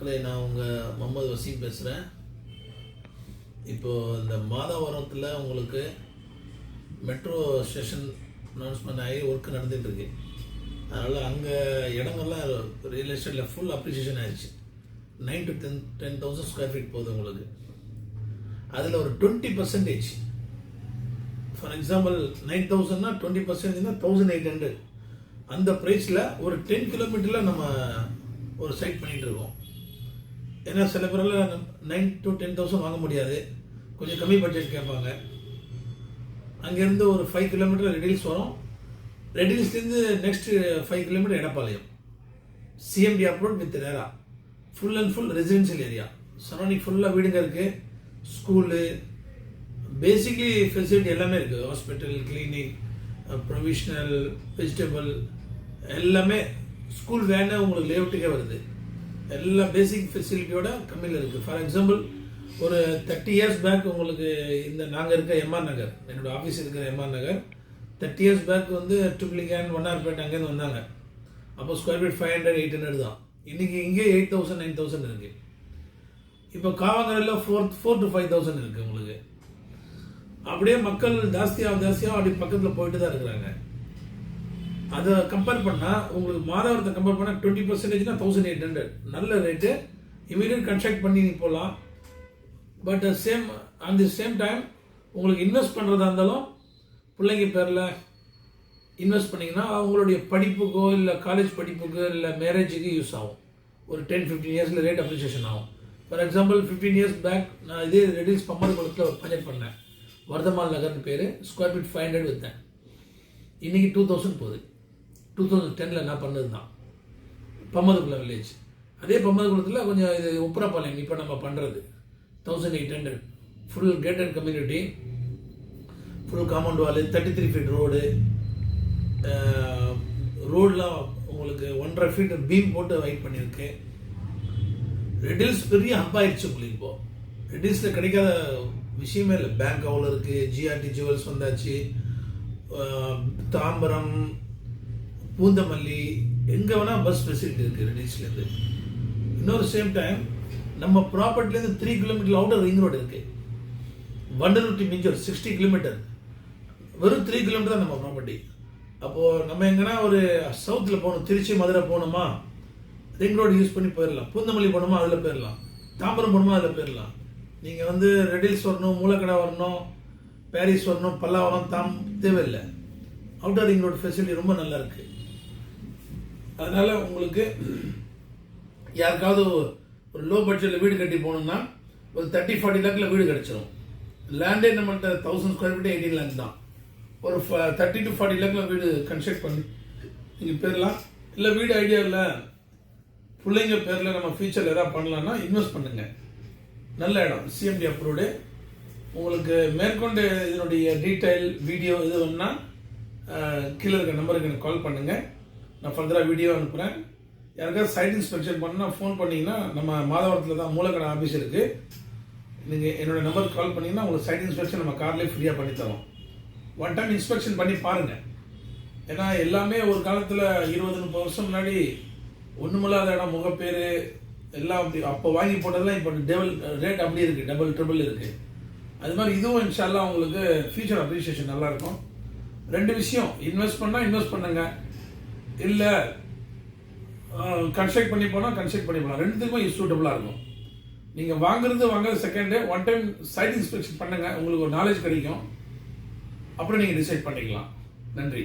மக்களே நான் உங்கள் முகமது வசீம் பேசுகிறேன் இப்போது இந்த மாதாவரத்தில் உங்களுக்கு மெட்ரோ ஸ்டேஷன் அனௌன்ஸ்மெண்ட் ஆகி ஒர்க் நடந்துகிட்ருக்கு அதனால் அங்கே இடங்கள்லாம் ரியல் எஸ்டேட்டில் ஃபுல் அப்ரிசியேஷன் ஆயிடுச்சு nine to ten ten thousand square feet போகுது உங்களுக்கு. அதில் ஒரு twenty percentage for example nine தௌசண்ட்னா twenty பர்சன்டேஜ்னா தௌசண்ட் எயிட் ஹண்ட்ரட் அந்த ப்ரைஸில் ஒரு டென் கிலோமீட்டரில் நம்ம ஒரு சைட் பண்ணிகிட்டு இருக்கோம். ஏன்னா சில பேரில் நைன் டு டென் தௌசண்ட் வாங்க முடியாது. கொஞ்சம் கம்மி பட்ஜெட் கேட்பாங்க. அங்கேருந்து ஒரு ஃபைவ் கிலோமீட்டர் ரெடில்ஸ் வரும். ரெடில்ஸ்லேருந்து next five kilometre Edappalayam. CMD approved with நேரா full and full residential area surrounding ஃபுல்லாக வீடுங்க இருக்குது ஸ்கூலு பேசிக்லி ஃபெசிலிட்டி எல்லாமே இருக்குது ஹாஸ்பிட்டல் கிளினிக் ப்ரொவிஷ்னல் வெஜிடபிள் எல்லாமே ஸ்கூல் வேனே உங்களுக்கு லேஅவுட்டுக்கே வருது. எல்லா பேசிக் ஃபெசிலிட்டியோட கம்மியில் இருக்குது ஃபார் எக்ஸாம்பிள் ஒரு தேர்ட்டி இயர்ஸ் பேக் உங்களுக்கு இந்த நாங்கள் இருக்க எம்ஆர் நகர் என்னோட ஆஃபீஸ் இருக்கிற MR Nagar thirty years back வந்து ட்ரிப்ளிகேன் e பேட் அங்கேருந்து வந்தாங்க. அப்போ square feet five hundred eight hundred தான். இன்றைக்கி இங்கே எயிட் தௌசண்ட் நைன் தௌசண்ட் இருக்குது இப்போ காவங்கரில் four four to five thousand இருக்குது உங்களுக்கு. அப்படியே மக்கள் ஜாஸ்தியாக ஜாஸ்தியாக அப்படி பக்கத்தில் போயிட்டு தான் இருக்கிறாங்க. அதை கம்பேர் பண்ணால் உங்களுக்கு மாதவரத்தை கம்பேர் பண்ணால் டுவெண்ட்டி பர்சன்டேஜ்னா தௌசண்ட் எயிட் ஹண்ட்ரட் நல்ல ரேட்டு இமீடியட் கன்ஸ்ட்ரக்ட் பண்ணி நீ போகலாம் but same at the same time உங்களுக்கு இன்வெஸ்ட் பண்ணுறதா இருந்தாலும் பிள்ளைங்க பேரில் இன்வெஸ்ட் பண்ணிங்கன்னா அவங்களுடைய படிப்புக்கோ இல்லை காலேஜ் படிப்புக்கோ இல்லை மேரேஜுக்கு யூஸ் ஆகும். ஒரு டென் ஃபிஃப்டீன் இயர்ஸில் ரேட் அப்ரிசியேஷன் ஆகும். For example fifteen years back நான் இதே ரெடில்ஸ் பம்மர் ஒரு ப்ராஜெக்ட் பண்ணேன். வர்தமால் நகர்னு பேர் ஸ்கொயர் ஃபீட் ஃபைவ் ஹண்ட்ரட் விற்றேன் இன்றைக்கி டூ தௌசண்ட் போகுது. டூ தௌசண்ட் டெனில் நான் பண்ணது தான் பம்மதுக்குள்ள வில்லேஜ் அதே பம்மதுக்குளத்தில் கொஞ்சம் இது உப்புரப்பாளையம் இப்போ நம்ம பண்ணுறது thousand eight hundred full gated community full compound wall thirty three feet road ரோடெலாம் உங்களுக்கு ஒன்றரை ஃபீட் பீம் போட்டு வெயிட் பண்ணியிருக்கு. ரெடில்ஸ் பெரிய ஹப்பாயிடுச்சு உங்களுக்கு இப்போ. ரெடில்ஸில் கிடைக்காத விஷயமே இல்லை. பேங்க் அவ்வளோ இருக்குது ஜிஆர்டி ஜுவல்ஸ் வந்தாச்சு. தாம்பரம் பூந்தமல்லி எங்கே வேணால் பஸ் ஃபெசிலிட்டி இருக்குது ரெடிஸ்லேருந்து இன்னொரு சேம் டைம் நம்ம ப்ராப்பர்ட்டிலேருந்து three kilometre outer ring road இருக்குது Vandalur to Minjur sixty kilometre வெறும் த்ரீ கிலோமீட்டர் தான் நம்ம ப்ராப்பர்ட்டி அப்போது நம்ம எங்கன்னா ஒரு சவுத்தில் போகணும் திருச்சி மதுரை போகணுமா? ரிங் ரோடு யூஸ் பண்ணி போயிடலாம் பூந்தமல்லி போகணுமா? அதில் போயிடலாம் தாம்பரம் போகணுமா? அதில் போயிடலாம் நீங்கள் வந்து ரெடில்ஸ் வரணும் மூலக்கடை வரணும் பாரிஸ் வரணும் பல்லாவரம் தாம் தேவையில்லை. அவுட்டர் ரிங் ரோடு ஃபெசிலிட்டி ரொம்ப நல்லா இருக்குது அதனால் உங்களுக்கு யாருக்காவது ஒரு லோ பட்ஜெட்டில் வீடு கட்டி போகணும்னா ஒரு தேர்ட்டி ஃபார்ட்டி லேக்கில் வீடு கிடச்சிரும். லேண்டே நம்மள்கிட்ட thousand square feet eighteen lakh தான். ஒரு தேர்ட்டி டு ஃபார்ட்டி லேக்கில் வீடு கன்ஸ்ட்ரக்ட் பண்ணி நீங்கள் பேரலாம் இல்லை வீடு ஐடியா இல்லை பிள்ளைங்க பேரில் நம்ம ஃபியூச்சர் எதாவது பண்ணலான்னா இன்வெஸ்ட் பண்ணுங்கள் நல்ல இடம் சிஎம்டி அப்ரூவ்டு உங்களுக்கு மேற்கொண்டு இதனுடைய டீட்டெயில் வீடியோ இது வேணுன்னா கீழே இருக்க நம்பருக்கு எனக்கு கால் பண்ணுங்கள் நான் ஃபர்தராக வீடியோ அனுப்புகிறேன் யாருக்காவது சைட் இன்ஸ்பெக்ஷன் பண்ணால் ஃபோன் பண்ணிங்கன்னா நம்ம மாதவரத்தில் தான் மூலக்கடை ஆஃபீஸ் இருக்குது நீங்கள் என்னோட நம்பருக்கு கால் பண்ணிங்கன்னா உங்களுக்கு சைட் இன்ஸ்பெக்ஷன் நம்ம கார்லேயே ஃப்ரீயாக பண்ணித்தரோம் ஒன் டைம் இன்ஸ்பெக்ஷன் பண்ணி பாருங்கள் ஏன்னா எல்லாமே ஒரு காலத்தில் இருபது முப்பது வருஷம் முன்னாடி ஒன்றுமில்லாத இடம் முகப்பேர் எல்லாம் அப்படி. அப்போ வாங்கி போட்டதெல்லாம் இப்போ டபுள் ரேட் அப்படி இருக்குது டபுள் ட்ரிபிள் இருக்குது அது மாதிரி இதுவும் இன்ஷால்லா உங்களுக்கு ஃபியூச்சர் அப்ரிசியேஷன் நல்லாயிருக்கும் ரெண்டு விஷயம் இன்வெஸ்ட் பண்ணால் இன்வெஸ்ட் பண்ணுங்க. இல்லை. கன்ஸ்ட்ரக்ட் பண்ணி போனால் கன்ஸ்ட்ரக்ட் பண்ணி போகலாம் ரெண்டுத்துக்குமே இது சூட்டபுளாக இருக்கும். நீங்கள் வாங்குறது வாங்குறது second one time site inspection பண்ணுங்கள் உங்களுக்கு ஒரு நாலேஜ் கிடைக்கும். அப்புறம் நீங்கள் டிசைட் பண்ணிக்கலாம். நன்றி.